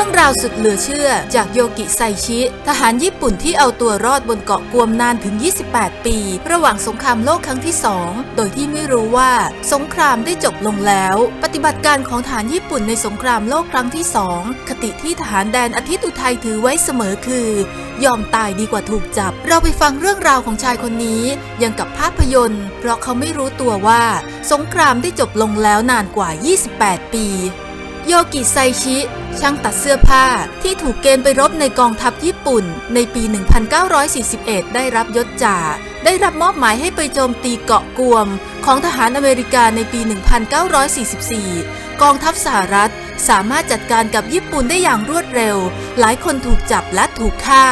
รื่องราวสุดเหลือเชื่อ จากโยกิไซชิ ทหารญี่ปุ่นที่เอาตัวรอดบนเกาะกวมนานถึง 28 ปี ระหว่างสงครามโลกครั้งที่ 2 โดยที่ไม่รู้ว่าสงครามได้จบลงแล้ว ปฏิบัติการของทหารญี่ปุ่นในสงครามโลกครั้งที่ 2 คติที่ทหารแดนอาทิตย์อุทัยถือไว้เสมอคือ ยอมตายดีกว่าถูกจับ เราไปฟังเรื่องราวของชายคนนี้ยังกับภาพยนตร์ เพราะเขาไม่รู้ตัวว่า สงครามได้จบลงแล้วนานกว่า 28 ปี โยกิไซชิ ช่างตัดเสื้อผ้าที่ถูกเกณฑ์ไปรบในกองทัพญี่ปุ่น ในปี 1941 ได้รับยศจ่า ได้รับมอบหมายให้ไปโจมตีเกาะกวม ของทหารอเมริกาในปี 1944 กองทัพสหรัฐสามารถจัดการกับญี่ปุ่นได้อย่างรวดเร็ว หลายคนถูกจับและถูกฆ่า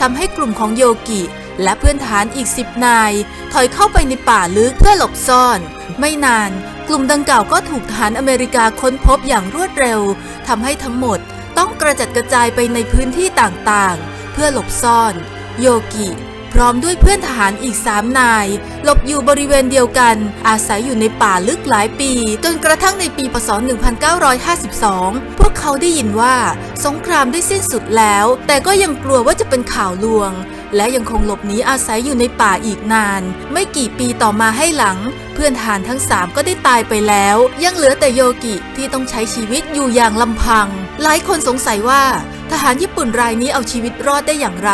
ทำให้กลุ่มของโยกิและเพื่อนทหารอีก10นาย ถอยเข้าไปในป่าลึกเพื่อหลบซ่อน ไม่นาน ลุ่มดังกล่าวก็ถูกทหารอเมริกาค้นพบอย่างรวดเร็วทำให้ทั้งหมดต้องกระจัดกระจายไปในพื้นที่ต่างๆ เพื่อหลบซ่อน โยกิ พร้อมด้วยเพื่อนทหารอีกสามนาย หลบอยู่บริเวณเดียวกัน อาศัยอยู่ในป่าลึกหลายปี จนกระทั่งในปีพศ 1952 พวกเขาได้ยินว่า สงครามได้สิ้นสุดแล้ว แต่ก็ยังกลัวว่าจะเป็นข่าวลวง และยังคงหลบหนีอาศัยอยู่ในป่าอีกนาน ไม่กี่ปีต่อมาให้หลัง เพื่อนทหารทั้งสามก็ได้ตายไปแล้ว ยังเหลือแต่โยกิที่ต้องใช้ชีวิตอยู่อย่างลำพัง หลายคนสงสัยว่า ทหารญี่ปุ่นรายนี้เอาชีวิตรอดได้อย่างไร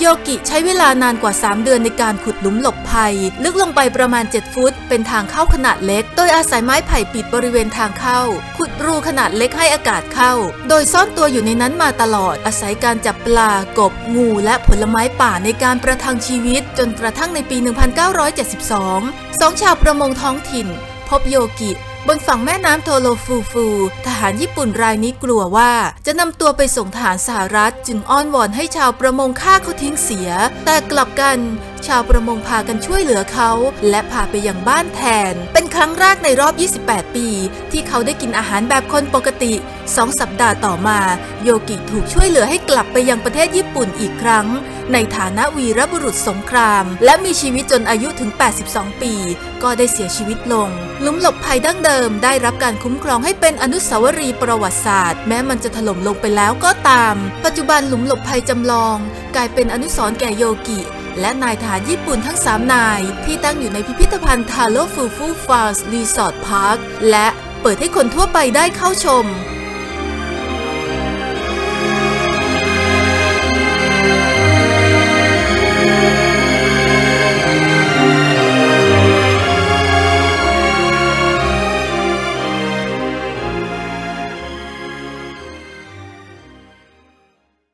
โยกิใช้เวลานานกว่า 3 เดือนในการขุดหลุมหลบภัย ลึกลงไปประมาณ 7 ฟุต เป็นทางเข้าขนาดเล็ก โดยอาศัยไม้ไผ่ปิดบริเวณทางเข้า ขุดรูขนาดเล็กให้อากาศเข้า โดยซ่อนตัวอยู่ในนั้นมาตลอด อาศัยการจับปลา กบ งูและผลไม้ป่าในการประทังชีวิต จนกระทั่งในปี 1972 สองชาวประมงท้องถิ่น พบโยกิบนฝั่งแม่น้ำโทโลฟูฟู ทหารญี่ปุ่นรายนี้กลัวว่า จะนำตัวไปส่งทหารสหรัฐ จึงอ้อนวอนให้ชาวประมงฆ่าเขาทิ้งเสีย แต่กลับกัน ชาวประมงพากันช่วยเหลือเขา และพาไปยังบ้านแทน เป็นครั้งแรกในรอบ 28 ปี ที่เขาได้กินอาหารแบบคนปกติสองสัปดาห์ต่อมา โยกิถูกช่วยเหลือให้กลับไปยังประเทศญี่ปุ่นอีกครั้ง ในฐานะวีรบุรุษสงคราม และมีชีวิตจนอายุถึง 82 ปี ก็ได้เสียชีวิตลงหลุมหลบภัยดั้งเดิม ได้รับการคุ้มครองให้เป็นอนุสาวรีย์ประวัติศาสตร์ แม้มันจะถล่มลงไปแล้วก็ตาม ปัจจุบันหลุมหลบภัยจำลอง กลายเป็นอนุสรณ์แก่โยกิ และนายทหารญี่ปุ่นทั้ง 3 นาย ที่ตั้งอยู่ในพิพิธภัณฑ์ทาโร่ฟูฟูฟาร์สรีสอร์ทพาร์คและเปิดให้คนทั่วไปได้เข้าชม